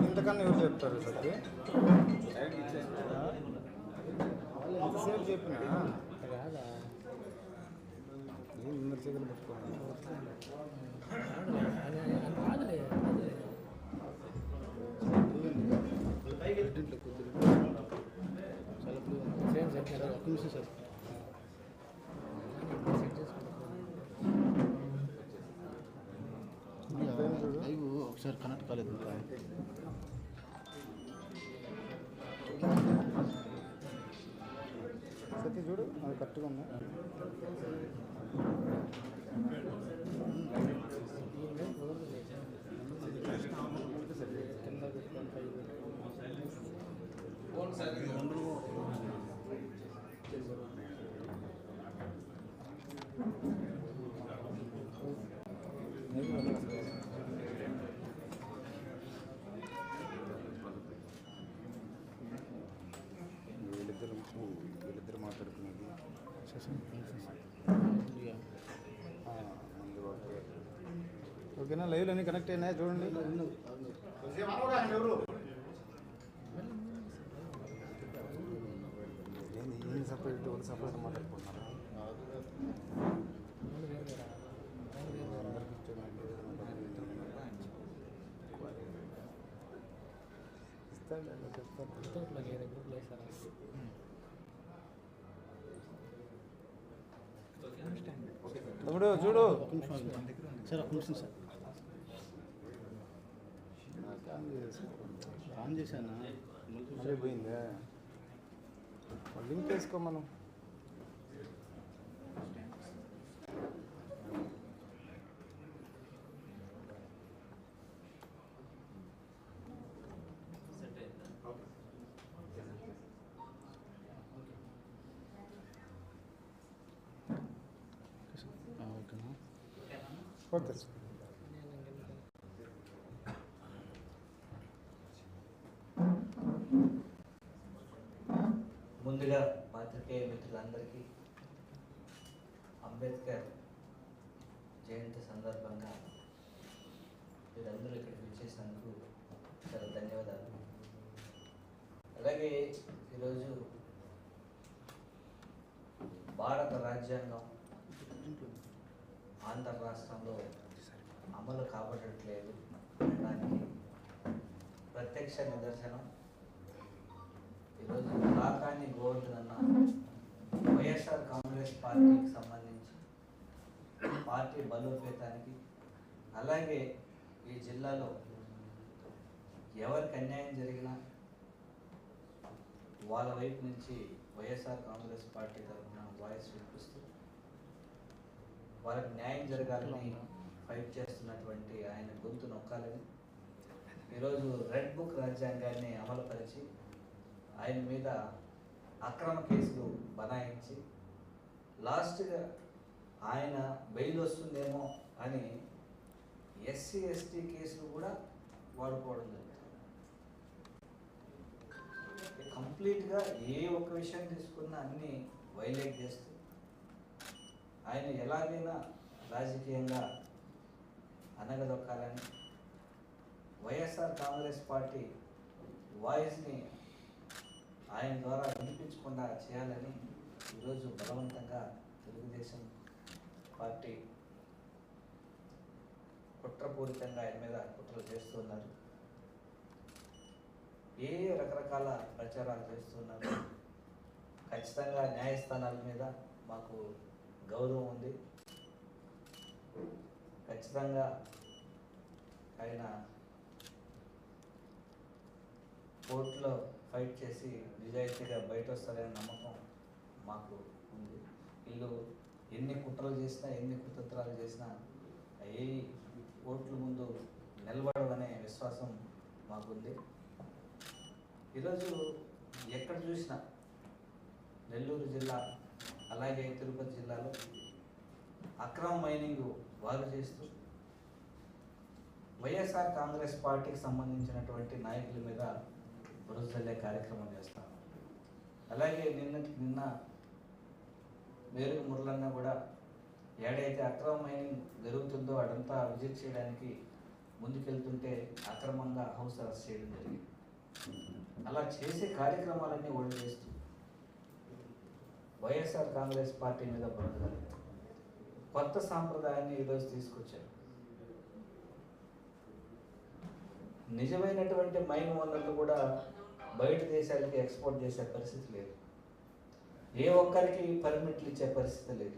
ఇంతకన్నా ఎవరు చెప్తారు సత్య? ఎంతసేపు చెప్పినా? రాదా ఏం చేతులు సేమ్ కదా ఒక్క నిమిషం సార్. ఒకసారి కనెక్ట్ కాలేదు. సత్య చూడు అది కరెక్ట్గా ఉందా కింద పెట్టుకొని పైకి వీళ్ళిద్దరు వీళ్ళిద్దరు మాట్లాడుకునేది ఆ, ముందు ఓకే ఓకేనా? లైవ్ అన్ని కనెక్ట్ అయినాయా? చూడండి. ఏంది సపరేట్ వాళ్ళు సపరేట్ మాట్లాడుకుంటున్నారా చెప్తాను తమ్ముడు చూడు. సార్ ఒక నిమిషం సార్. ఆన్ చేశానా? మళ్ళీ పోయిందా? లింక్ వేసుకో మనం. ఓకే సార్ ముందుగా పాత్రికేయ మిత్రులందరికీ అంబేద్కర్ జయంతి సందర్భంగా మీరందరూ ఇక్కడికి వచ్చేసినందుకు చాలా ధన్యవాదాలు. అలాగే ఈరోజు భారత రాజ్యాంగం ఆంధ్ర రాష్ట్రంలో అమలు కాబట్టట్లేదు అనడానికి ప్రత్యక్ష నిదర్శనం. ఈరోజు కాకాని గోవర్ధన్ అన్న వైఎస్ఆర్ కాంగ్రెస్ పార్టీకి సంబంధించి పార్టీ బలోపేతానికి అలాగే ఈ జిల్లాలో ఎవరికి అన్యాయం జరిగినా వాళ్ళ వైపు నుంచి వైఎస్ఆర్ కాంగ్రెస్ పార్టీ తరఫున వాయిస్ వినిపిస్తూ వాళ్ళకి న్యాయం జరగాలని ఫైట్ చేస్తున్నటువంటి ఆయన గొంతు నొక్కాలని ఈరోజు రెడ్ బుక్ రాజ్యాంగాన్ని అమలుపరిచి ఆయన మీద అక్రమ కేసులు బనాయించి లాస్ట్గా ఆయన బెయిల్ వస్తుందేమో అని ఎస్సీ ఎస్టీ కేసులు కూడా వాడుకోవడం జరుగుతుంది కంప్లీట్గా ఏ ఒక్క విషయం తీసుకున్నా అన్ని వైలేట్ చేస్తూ ఆయన ఎలాగైనా రాజకీయంగా అనగదొక్కాలని వైఎస్ఆర్ కాంగ్రెస్ పార్టీ వాయిస్ని ఆయన ద్వారా వినిపించకుండా చేయాలని ఈరోజు బలవంతంగా తెలుగుదేశం పార్టీ కుట్రపూరితంగా ఆయన మీద కుట్రలు చేస్తున్నారు ఏ రకరకాల ప్రచారాలు చేస్తున్నారు ఖచ్చితంగా న్యాయస్థానాల మీద మాకు గౌరవం ఉంది. ఖచ్చితంగా ఆయన కోర్టులో ఫైట్ చేసి నిజాయితీగా బయట వస్తారనే నమ్మకం మాకు ఉంది. వీళ్ళు ఎన్ని కుట్రలు చేసినా ఎన్ని కుతంత్రాలు చేసినా ఏ ఓట్ల ముందు నిలబడదనే విశ్వాసం మాకుంది. ఈరోజు ఎక్కడ చూసినా నెల్లూరు జిల్లా అలాగే తిరుపతి జిల్లాలో అక్రమ మైనింగ్ వారు చేస్తూ వైఎస్ఆర్ కాంగ్రెస్ పార్టీకి సంబంధించినటువంటి నాయకుల మీద బురదల్లే కార్యక్రమం చేస్తాం. అలాగే నిన్న నిన్న మేరుగు మురళన్న కూడా ఏడైతే అక్రమ మైనింగ్ జరుగుతుందో అదంతా విజిట్ చేయడానికి ముందుకెళ్తుంటే అక్రమంగా హౌస్ అరెస్ట్ చేయడం జరిగింది. అలా చేసే కార్యక్రమాలన్నీ వాళ్ళు చేస్తూ వైఎస్ఆర్ కాంగ్రెస్ పార్టీ మీద బురదలు కొత్త సాంప్రదాయాన్ని ఈరోజు తీసుకొచ్చారు. నిజమైనటువంటి మైన్ ఓనర్లు కూడా బయట దేశాలకి ఎక్స్పోర్ట్ చేసే పరిస్థితి లేదు. ఏ ఒక్కరికి పర్మిట్లు ఇచ్చే పరిస్థితి లేదు.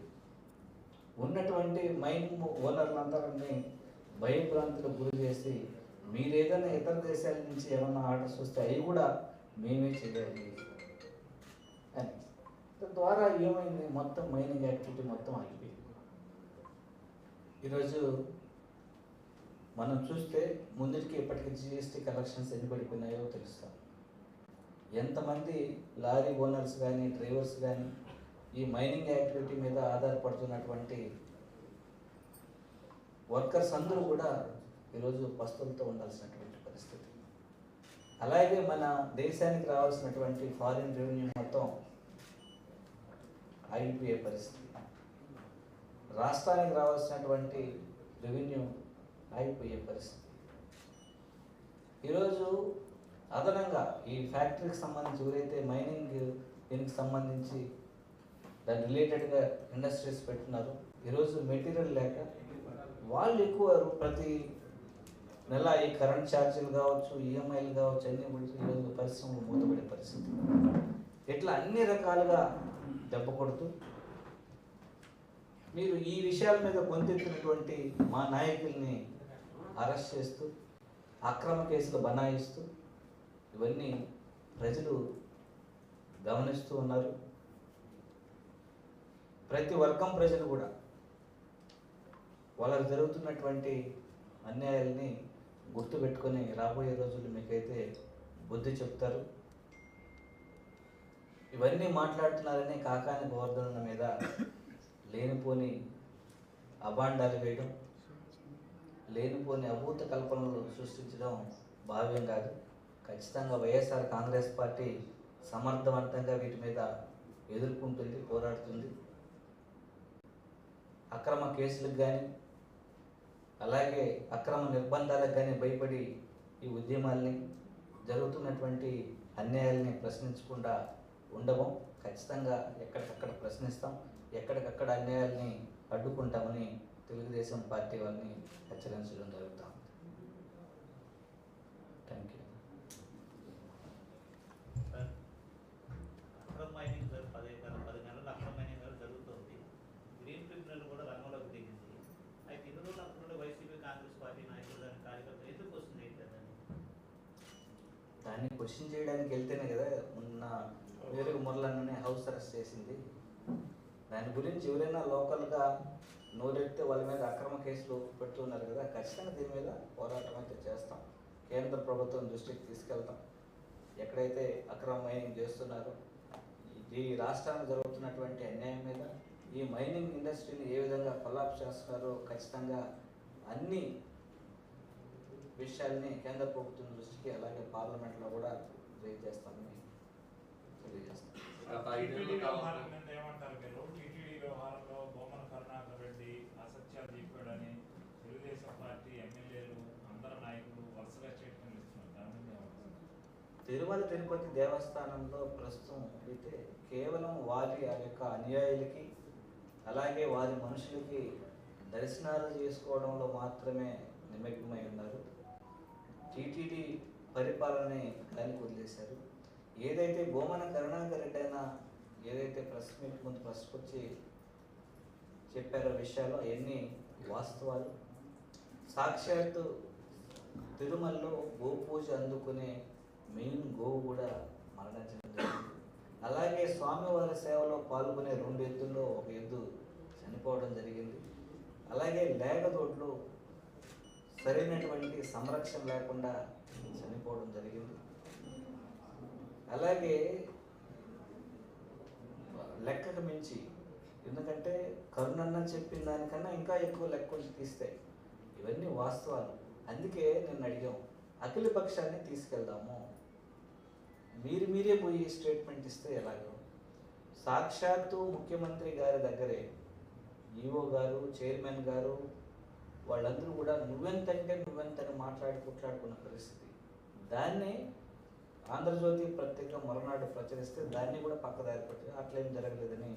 ఉన్నటువంటి మైన్ ఓనర్లందరినీ భయభ్రాంతులకు గురి చేసి మీరు ఏదైనా ఇతర దేశాల నుంచి ఏమైనా ఆర్డర్స్ వస్తే అవి కూడా మేమే చేయాలి. అని. తద్వారా ఏమైంది? మొత్తం మైనింగ్ యాక్టివిటీ మొత్తం ఆగిపోయింది. ఈరోజు మనం చూస్తే ముందుకి ఇప్పటికీ జిఎస్టీ కలెక్షన్స్ ఎన్ని పడిపోయినాయో తెలుస్తాం. ఎంతమంది లారీ ఓనర్స్ కానీ డ్రైవర్స్ కానీ ఈ మైనింగ్ యాక్టివిటీ మీద ఆధారపడుతున్నటువంటి వర్కర్స్ అందరూ కూడా ఈరోజు పస్తులతో ఉండాల్సినటువంటి పరిస్థితి. అలాగే మన దేశానికి రావాల్సినటువంటి ఫారిన్ రెవెన్యూ మొత్తం ఆగిపోయే పరిస్థితి. రాష్ట్రానికి రావాల్సినటువంటి రెవెన్యూ ఆగిపోయే పరిస్థితి. ఈరోజు అదనంగా ఈ ఫ్యాక్టరీకి సంబంధించి ఎవరైతే మైనింగ్ దీనికి సంబంధించి దాని రిలేటెడ్గా ఇండస్ట్రీస్ పెట్టినారు ఈరోజు మెటీరియల్ లేక వాళ్ళు ఎక్కువ ప్రతి నెల ఈ కరెంట్ ఛార్జీలు కావచ్చు ఈఎంఐలు కావచ్చు అన్ని కూడా ఈరోజు పరిశ్రమలు మూతపడే పరిస్థితి. ఇట్లా అన్ని రకాలుగా దెబ్బ కొడుతూ మీరు ఈ విషయాల మీద గొంతెత్తినటువంటి మా నాయకుల్ని అరెస్ట్ చేస్తూ అక్రమ కేసులు బనాయిస్తూ ఇవన్నీ ప్రజలు గమనిస్తూ ఉన్నారు. ప్రతి వర్గం ప్రజలు కూడా వాళ్ళకు జరుగుతున్నటువంటి అన్యాయాల్ని గుర్తుపెట్టుకొని రాబోయే రోజులు మీకైతే బుద్ధి చెప్తారు. ఇవన్నీ మాట్లాడుతున్నారని కాకాని గోవర్ధన మీద లేనిపోని అభాండాలు వేయడం లేనిపోని అభూత కల్పనలు సృష్టించడం భావ్యం కాదు. ఖచ్చితంగా వైఎస్ఆర్ కాంగ్రెస్ పార్టీ సమర్థవంతంగా వీటి మీద ఎదుర్కొంటుంది పోరాడుతుంది. అక్రమ కేసులకు కానీ అలాగే అక్రమ నిర్బంధాలకు కానీ భయపడి ఈ ఉద్యమాల్ని జరుగుతున్నటువంటి అన్యాయాల్ని ప్రశ్నించకుండా ఉండము ఖచ్చితంగా ఎక్కడికక్కడ ప్రశ్నిస్తాం ఎక్కడికక్కడ అన్యాయాల్ని అడ్డుకుంటామని తెలుగుదేశం పార్టీ వారిని హెచ్చరించడం జరుగుతాం థ్యాంక్ యూ అక్రమ మైనింగ్ జరు- పది గత- పది నెలలు అక్రమ మైనింగ్ గారు జరుగుతుంది గ్రీన్ ట్రిబ్యునల్ కూడా రంగంలోకి దిగింది అయితే ఇన్ని రోజులు అప్పుడు వైసీపీ కాంగ్రెస్ పార్టీ నాయకులు దాని కార్యకర్తలు ఎందుకు వస్తుంది ఏంటని దాన్ని క్వశ్చన్ చేయడానికి వెళ్తేనే కదా మొన్న వేరుగు మురళన్నని హౌస్ అరెస్ట్ చేసింది. దాని గురించి ఎవరైనా లోకల్గా నోరెత్తే వాళ్ళ మీద అక్రమ కేసులు పెట్టున్నారు కదా ఖచ్చితంగా దీని మీద పోరాటం అయితే చేస్తాం. కేంద్ర ప్రభుత్వం దృష్టికి తీసుకెళ్తాం. ఎక్కడైతే అక్రమ మైనింగ్ చేస్తున్నారో ఈ రాష్ట్రానికి జరుగుతున్నటువంటి అన్యాయం మీద ఈ మైనింగ్ ఇండస్ట్రీని ఏ విధంగా కొలాప్స్ చేస్తున్నారో ఖచ్చితంగా అన్ని విషయాల్ని కేంద్ర ప్రభుత్వం దృష్టికి అలాగే పార్లమెంట్లో కూడా రేజ్ చేస్తామని ఏమంటారు మీరు? టీటీడీ వ్యవహారంలో బొమ్మన కరుణాకర్ రెడ్డి అసత్యాలు చెప్పాడని తెలుగుదేశం పార్టీ ఎమ్మెల్యేలు అందరు నాయకులు వరుసగా స్టేట్మెంట్ ఇస్తున్నారు. దాని మీద ఏమంటారు? తిరుమల తిరుపతి దేవస్థానంలో ప్రస్తుతం అయితే కేవలం వారి ఆ యొక్క అనుయాయులకి అలాగే వారి మనుషులకి దర్శనాలు చేసుకోవడంలో మాత్రమే నిమగ్నమై ఉన్నారు. టీటీడీ పరిపాలనని గాలికి వదిలేశారు. ఏదైతే గోమన కరుణాకర్ రెడ్డి అయినా ఏదైతే ప్రెస్ మీట్ ముందు ప్రశ్నకొచ్చి చెప్పారో విషయాలు అవన్నీ వాస్తవాలు. సాక్షాత్తు తిరుమలలో గోపూజ అందుకునే మెయిన్ గోవు కూడా మరణించడం జరిగింది. అలాగే స్వామివారి సేవలో పాల్గొనే రెండు ఎద్దుల్లో ఒక ఎద్దు చనిపోవడం జరిగింది. అలాగే లేగదోడ్లు సరైనటువంటి సంరక్షణ లేకుండా చనిపోవడం జరిగింది. అలాగే లెక్కకు మించి ఎందుకంటే కరుణన్న చెప్పిన దానికన్నా ఇంకా ఎక్కువ లెక్క ఉంచి తీస్తే ఇవన్నీ వాస్తవాలు. అందుకే నేను అడిగాం అఖిల పక్షాన్ని తీసుకెళ్దాము. మీరు మీరే పోయి స్టేట్మెంట్ ఇస్తే ఎలాగో. సాక్షాత్తు ముఖ్యమంత్రి గారి దగ్గరే ఈఓ గారు చైర్మన్ గారు వాళ్ళందరూ కూడా నువ్వెంతంటే నువ్వెంతని మాట్లాడి కొట్లాడుకున్న పరిస్థితి. దాన్ని ఆంధ్రజ్యోతి ప్రత్యేకంగా మరునాడు ప్రచురిస్తే దాన్ని కూడా పక్కదారి పట్టి అట్లేం జరగలేదని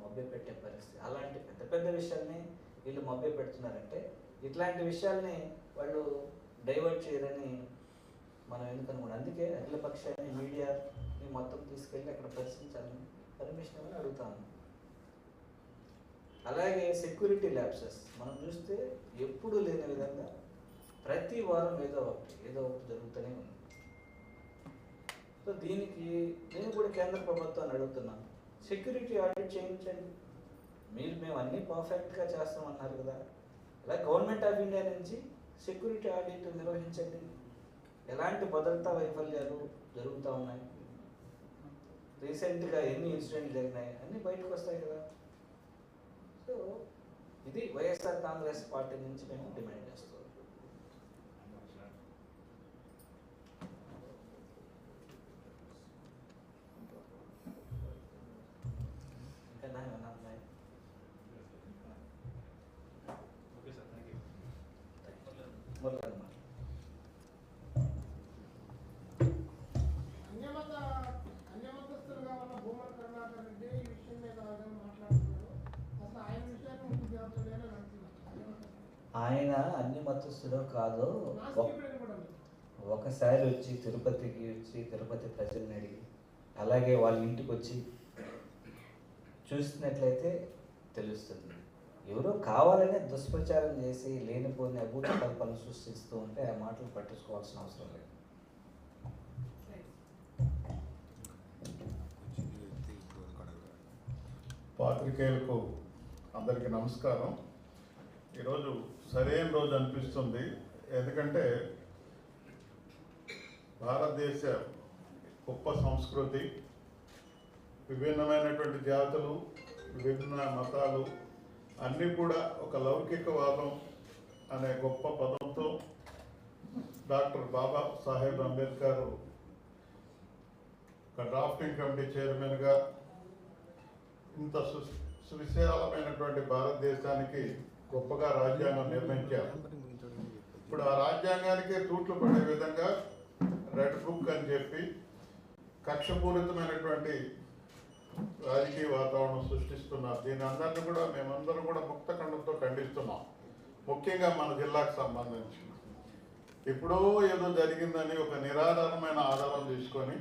మభ్య పెట్టే పరిస్థితి. అలాంటి పెద్ద పెద్ద విషయాల్ని వీళ్ళు మభ్య పెడుతున్నారంటే ఇట్లాంటి విషయాల్ని వాళ్ళు డైవర్ట్ చేయరని మనం ఎందుకు అందుకే అఖిల పక్షాన్ని మీడియాని మొత్తం తీసుకెళ్ళి అక్కడ పరిశీలించాలని పర్మిషన్ అని అడుగుతాను. అలాగే సెక్యూరిటీ ల్యాబ్సెస్ మనం చూస్తే ఎప్పుడూ లేని విధంగా ప్రతి వారం ఏదో ఒకటి ఏదో ఒకటి జరుగుతూనే ఉంది. సో దీనికి నేను కూడా కేంద్ర ప్రభుత్వాన్ని అడుగుతున్నాను. సెక్యూరిటీ ఆడిట్ చేయించండి. మీరు మేము అన్నీ పర్ఫెక్ట్గా చేస్తామన్నారు కదా. ఇలా గవర్నమెంట్ ఆఫ్ ఇండియా నుంచి సెక్యూరిటీ ఆడిట్ నిర్వహించండి. ఎలాంటి భద్రతా వైఫల్యాలు జరుగుతూ ఉన్నాయి? రీసెంట్గా ఎన్ని ఇన్సిడెంట్లు జరిగినాయి? అన్నీ బయటకు వస్తాయి కదా. ఇది వైఎస్ఆర్ కాంగ్రెస్ పార్టీ నుంచి మేము డిమాండ్ చేస్తున్నాం ఇంకా నా ఏమన్నా ఉన్నాయి okay sir thank you Muralamma. అన్యమత అన్యమతస్తులుగా ఉన్న భూమన కరుణాకర్ రెడ్డి ఈ విషయం మీద ఆయన మాట్లాడుతున్నారు అసలు ఆయన విషయాన్ని ముందుకు జరుగుతుందని అంటున్నారు ఆయన అన్ని మతస్థుడో కాదో ఒకసారి వచ్చి తిరుపతికి వచ్చి తిరుపతి ప్రజల్ని అడిగి అలాగే వాళ్ళ ఇంటికి వచ్చి చూసినట్లయితే తెలుస్తుంది. ఎవరో కావాలనే దుష్ప్రచారం చేసి లేనిపోని అభూత కల్పనలు సృష్టిస్తూ ఉంటే ఆ మాటలు పట్టించుకోవాల్సిన అవసరం లేదు. పాత్రికేయులకు అందరికీ నమస్కారం. ఈరోజు సరైన రోజు అనిపిస్తుంది. ఎందుకంటే భారతదేశ గొప్ప సంస్కృతి విభిన్నమైనటువంటి జాతులు విభిన్న మతాలు అన్నీ కూడా ఒక లౌకికవాదం అనే గొప్ప పదంతో డాక్టర్ బాబా సాహెబ్ అంబేద్కర్ ఒక డ్రాఫ్టింగ్ కమిటీ చైర్మన్గా ఇంత సు సువిశాలమైనటువంటి భారతదేశానికి గొప్పగా రాజ్యాంగం నిర్మించారు. ఇప్పుడు ఆ రాజ్యాంగానికి తూట్లు పడే విధంగా రెడ్ బుక్ అని చెప్పి కక్షపూరితమైనటువంటి రాజకీయ వాతావరణం సృష్టిస్తున్నారు. దీని అందరినీ కూడా మేమందరం కూడా ముక్త ఖండంతో ఖండిస్తున్నాం. ముఖ్యంగా మన జిల్లాకు సంబంధించి. ఎప్పుడో ఏదో జరిగిందని ఒక నిరాధారమైన ఆధారం తీసుకొని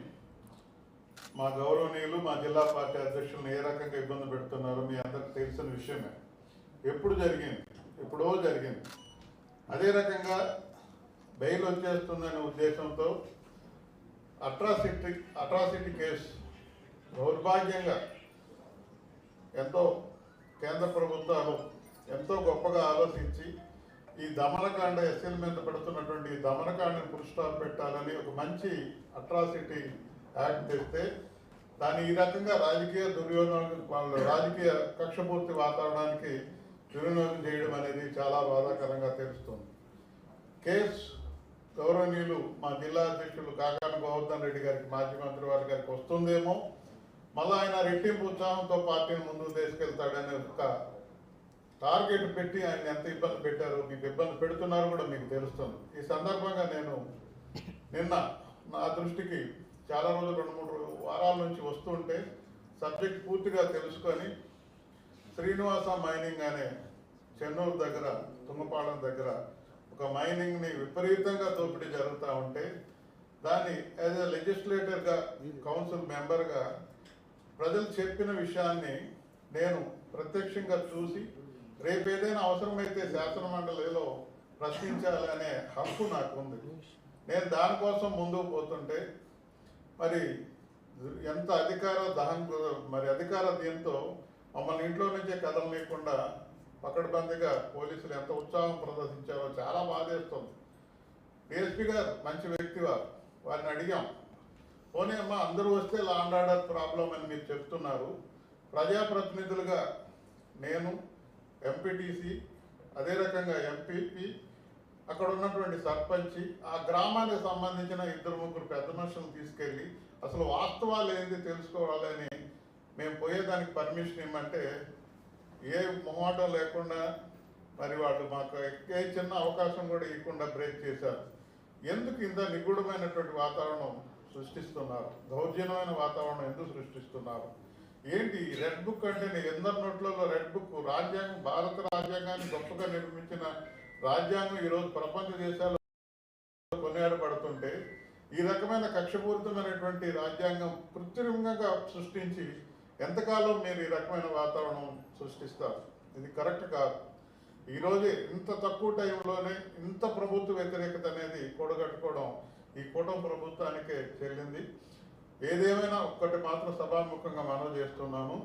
మా గౌరవనీయులు మా జిల్లా పార్టీ అధ్యక్షులను ఏ రకంగా ఇబ్బంది పెడుతున్నారో మీ అందరికి తెలిసిన విషయమే. ఎప్పుడు జరిగింది? ఎప్పుడో జరిగింది. అదే రకంగా బెయిల్ వచ్చేస్తుందనే ఉద్దేశంతో అట్రాసిటీ అట్రాసిటీ కేసు దౌర్భాగ్యంగా ఎంతో కేంద్ర ప్రభుత్వాలు ఎంతో గొప్పగా ఆలోచించి ఈ దమనకాండ ఎస్ఎల్ మీద పెడుతున్నటువంటి ఈ దమనకాండను పురుషాలు పెట్టాలని ఒక మంచి అట్రాసిటీ యాక్ట్ తెస్తే దాన్ని ఈ రకంగా రాజకీయ దుర్యోగం వాళ్ళ రాజకీయ కక్షపూర్తి వాతావరణానికి దుర్వినియోగం చేయడం అనేది చాలా బాధాకరంగా తెలుస్తుంది. కేస్ గౌరవనీయులు మా జిల్లా అధ్యక్షులు కాకాన గోవర్ధన్ రెడ్డి గారికి మాజీ మంత్రి వారి గారికి వస్తుందేమో మళ్ళీ ఆయన రెట్టింపు ఉత్సాహంతో పార్టీని ముందుకు తీసుకెళ్తాడనే ఒక టార్గెట్ పెట్టి ఆయన ఎంత ఇబ్బంది పెట్టారు మీకు ఇబ్బంది పెడుతున్నారు కూడా మీకు తెలుస్తుంది. ఈ సందర్భంగా నేను నిన్న నా దృష్టికి చాలా రోజులు రెండు మూడు వారాల నుంచి వస్తుంటే సబ్జెక్ట్ పూర్తిగా తెలుసుకొని శ్రీనివాస మైనింగ్ అనే చెన్నూరు దగ్గర తుంగపాలెం దగ్గర ఒక మైనింగ్ని విపరీతంగా దోపిడీ జరుగుతూ ఉంటే దాన్ని యాజ్ ఎ లెజిస్లేటర్గా కౌన్సిల్ మెంబర్గా ప్రజలు చెప్పిన విషయాన్ని నేను ప్రత్యక్షంగా చూసి రేపు ఏదైనా అవసరమైతే శాసనమండలిలో ప్రశ్నించాలనే హక్కు నాకు ఉంది నేను దానికోసం ముందుకు పోతుంటే మరి ఎంత అధికార దహం మరి అధికార దీంతో మమ్మల్ని ఇంట్లో నుంచే కదలనీయకుండా పకడ్బందీగా పోలీసులు ఎంత ఉత్సాహం ప్రదర్శించారో చాలా బాధేస్తుంది డిఎస్పీ గారు మంచి వ్యక్తి వారు. వారిని అడిగాం. పోనీ అమ్మ అందరూ వస్తే లా అండ్ ఆర్డర్ ప్రాబ్లం అని మీరు చెప్తున్నారు. ప్రజాప్రతినిధులుగా నేను ఎంపీటీసీ అదే రకంగా ఎంపీపీ అక్కడ ఉన్నటువంటి సర్పంచి ఆ గ్రామానికి సంబంధించిన ఇద్దరు ముగ్గురు పెద్ద మనుషులను తీసుకెళ్ళి అసలు వాస్తవాలు ఏంటి తెలుసుకోవాలని మేము పోయేదానికి పర్మిషన్ ఇమ్మంటే ఏ మొహమాటం లేకుండా మరి వాళ్ళు మాకు ఏ చిన్న అవకాశం కూడా ఇవ్వకుండా బ్రేక్ చేశారు. ఎందుకు ఇంత నిగూఢమైనటువంటి వాతావరణం సృష్టిస్తున్నారు? దౌర్జన్యమైన వాతావరణం ఎందుకు సృష్టిస్తున్నారు? ఏంటి ఈ రెడ్ బుక్ అంటే నేను ఎందరి నోట్లలో రెడ్ బుక్ రాజ్యాంగం భారత రాజ్యాంగాన్ని గొప్పగా నిర్మించిన రాజ్యాంగం ఈరోజు ప్రపంచ దేశాల్లో కొనియాడబడుతుంటే ఈ రకమైన కక్షపూరితమైనటువంటి రాజ్యాంగం కృత్రిమంగా సృష్టించి ఎంతకాలం మీరు ఈ రకమైన వాతావరణం సృష్టిస్తారు? ఇది కరెక్ట్ కాదు. ఈరోజు ఇంత తక్కువ టైంలోనే ఇంత ప్రభుత్వ వ్యతిరేకత అనేది కూడగట్టుకోవడం ఈ కూటమి ప్రభుత్వానికే చెల్లింది. ఏదేమైనా ఒక్కటి మాత్రం సభాముఖంగా మనవి చేస్తున్నాను.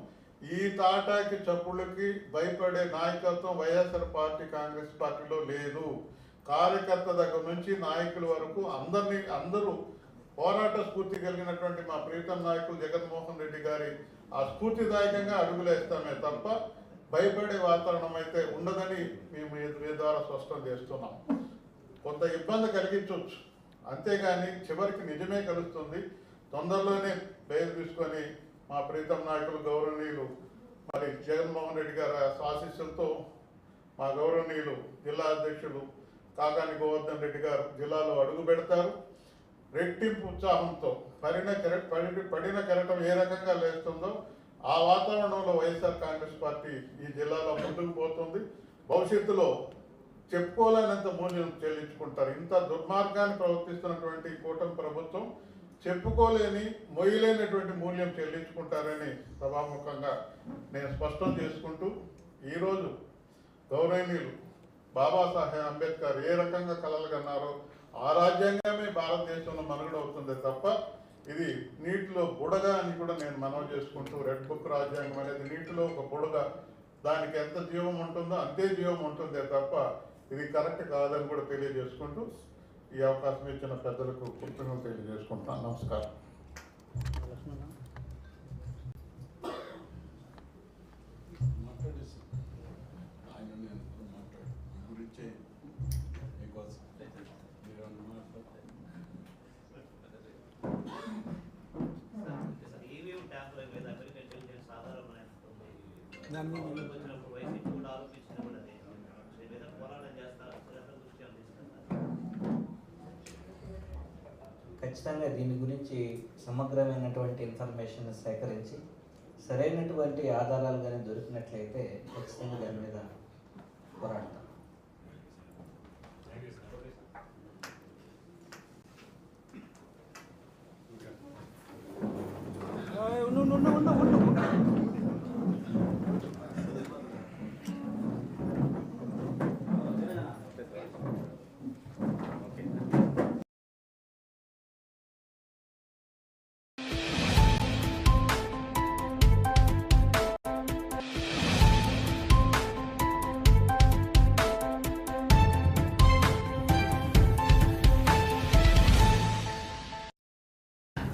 ఈ తాటాకి చప్పుళ్ళకి భయపడే నాయకత్వం వైఎస్ఆర్ పార్టీ కాంగ్రెస్ పార్టీలో లేదు. కార్యకర్త దగ్గర నుంచి నాయకుల వరకు అందరినీ అందరూ పోరాట స్ఫూర్తి కలిగినటువంటి మా ప్రీతం నాయకులు జగన్మోహన్ రెడ్డి గారి ఆ స్ఫూర్తిదాయకంగా అడుగులేస్తామే తప్ప భయపడే వాతావరణం అయితే ఉండదని మేము మీ ద్వారా స్పష్టం చేస్తున్నాం. కొంత ఇబ్బంది కలిగించవచ్చు అంతేగాని చివరికి నిజమే కలుస్తుంది. తొందరలోనే బయలు తీసుకొని మా ప్రీతం నాయకులు గౌరవనీయులు మరి జగన్మోహన్ రెడ్డి గారి ఆశీస్సులతో మా గౌరవనీయులు జిల్లా అధ్యక్షులు కాకాని గోవర్ధన్ రెడ్డి గారు జిల్లాలో అడుగు పెడతారు. రెట్టింపు ఉత్సాహంతో పడిన కెరట పడి పడిన కెరటం ఏ రకంగా లేస్తుందో ఆ వాతావరణంలో వైఎస్ఆర్ కాంగ్రెస్ పార్టీ ఈ జిల్లాలో ముందుకు పోతుంది. భవిష్యత్తులో చెప్పుకోలేనంత మూల్యం చెల్లించుకుంటారు. ఇంత దుర్మార్గాన్ని ప్రవర్తిస్తున్నటువంటి కూటమి ప్రభుత్వం చెప్పుకోలేని మొయ్యలేనటువంటి మూల్యం చెల్లించుకుంటారని సభాముఖంగా నేను స్పష్టం చేసుకుంటూ ఈరోజు గౌరవనీయులు బాబాసాహెబ్ అంబేద్కర్ ఏ రకంగా కలలు కన్నారో ఆ రాజ్యాంగమే భారతదేశంలో మనుగడ అవుతుంది తప్ప ఇది నీటిలో బుడగ అని కూడా నేను మనవి చేసుకుంటూ రెడ్ బుక్ రాజ్యాంగం అనేది నీటిలో ఒక బుడగ. దానికి ఎంత జీవం ఉంటుందో అంతే జీవం ఉంటుందే తప్ప ఇది కరెక్ట్ కాదని కూడా తెలియజేసుకుంటూ ఈ అవకాశం ఇచ్చిన పెద్దలకు కృతజ్ఞతలు తెలియజేసుకుంటున్నాను. నమస్కారం లక్ష్మణ మాట్లాడేసి ఆయన నేను మాట్లాడు ఈ గురించే బికాస్ మీరు మాట్లాడితే ఈవీఎం ట్యాంకుల మీద అమెరికా ఇంటెలిజెన్స్ ఆధారమైనటువంటి దాని మీద ఆరోపణలు వచ్చినప్పుడు వైసీపీ కూడా ఆరోపించిన కూడా అదే దీని మీద పోరాటం చేస్తారా శ్రద్ధ ఖచ్చితంగా దీని గురించి సమగ్రమైనటువంటి ఇన్ఫర్మేషన్ సేకరించి సరైనటువంటి ఆధారాలు కానీ దొరికినట్లయితే ఖచ్చితంగా దాని మీద పోరాడతాం. యూ సార్ ఉండు ఉండు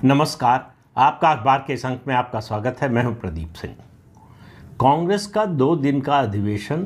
नमस्कार, आपका अखबार के इस अंक में आपका स्वागत है। मैं हूँ प्रदीप सिंह। कांग्रेस का दो दिन का अधिवेशन